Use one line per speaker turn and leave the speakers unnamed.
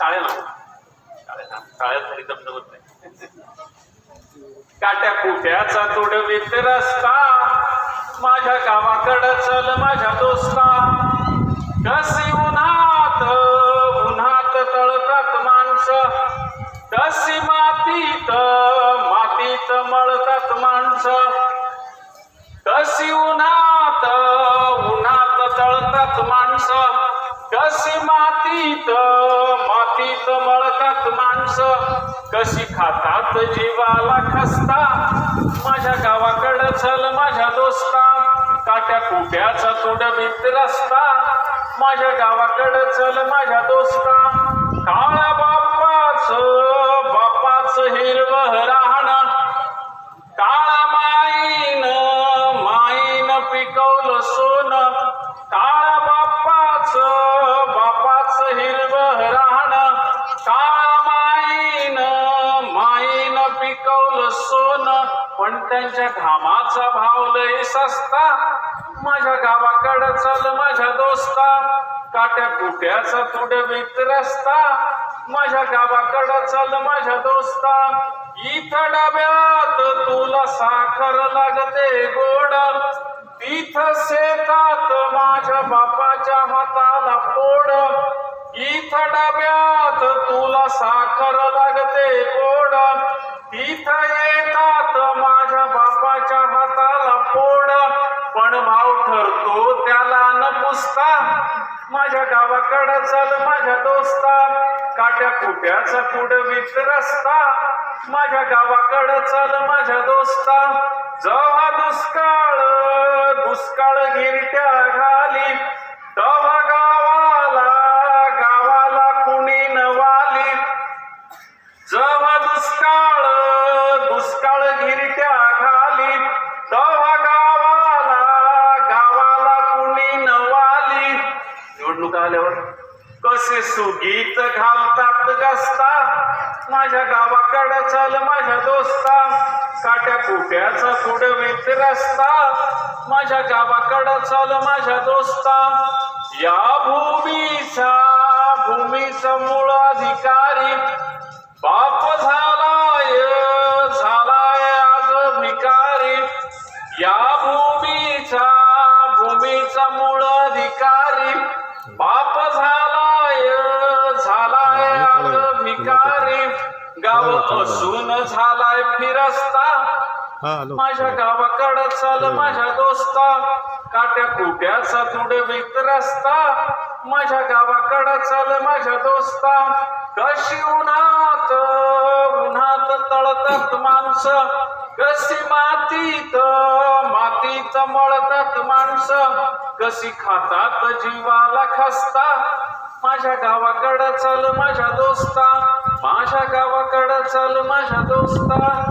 टाळ्या लावू टाळ्या टाळ्या तरी दमदमत नाही. काट्या कुट्याचा तुडवीत रस्ता? माझ्या गावाकडं चल माझ्या दोस्ता. कसी उन्हात उन्हात तळतात माणसं. कशी मातीत मातीत मळतात माणसं. कशी उन्हात कशी मातीत मातीत मळतात माणसं. कशी खातात जीवाला खसता. माझ्या गावाकडं चल माझ्या दोस्ता. काट्या कुट्याचा छोटा मित्र असता माझ्या गावाकडं चल माझ्या दोस्ता. पिकवलं सोनं पण त्यांच्या घामाचा भाव लय सस्ता. माझ्या गावाकडं चल माझ्या दोस्ता काट्या कुट्याचा तुडवीत रस्ता. माझ्या गावाकडं चल माझ्या दोस्ता इथं डब्यात तुला साखर लागते गोड. तिथं शेतात माझ्या बापाच्या हाताला पोड. इथं डब्यात तुला साखर लागते गोड. तिथं येतात माझ्या बापाच्या हाताला पोड. पण भाव ठरतो त्याला न पुसता. माझ्या गावाकडं चल माझ्या दोस्ता. काट्या कुट्याचा कुडवीत रस्ता. माझ्या गावाकडं चल माझ्या दोस्ता. जेव्हा दुष्काळ निवडणुका आल्यावर कसे सुगीत घालतात गस्ता? माझ्या गावाकडे चाल माझ्या दोस्ता. काट्या कुट्याचा तुडवीत रस्ता. माझ्या गावाकडे चाल माझ्या दोस्ता. या भूमीचा भूमीचा मूळ अधिकार
हॅलो.
माझ्या गावाकडं चल माझ्या दोस्ता. काट्या कुट्याचा तुडवीत रस्ता. माझ्या गावाकडं चल माझ्या दोस्ता. कशी उन्हात उन्हात तळतात माणसं. कशी मातीत मातीत मळतात माणसं. कशी खातात जीवाला खसता माझ्या गावाकडं चल माझ्या दोस्ता. माझ्या गावाकडं चल माझ्या दोस्ता.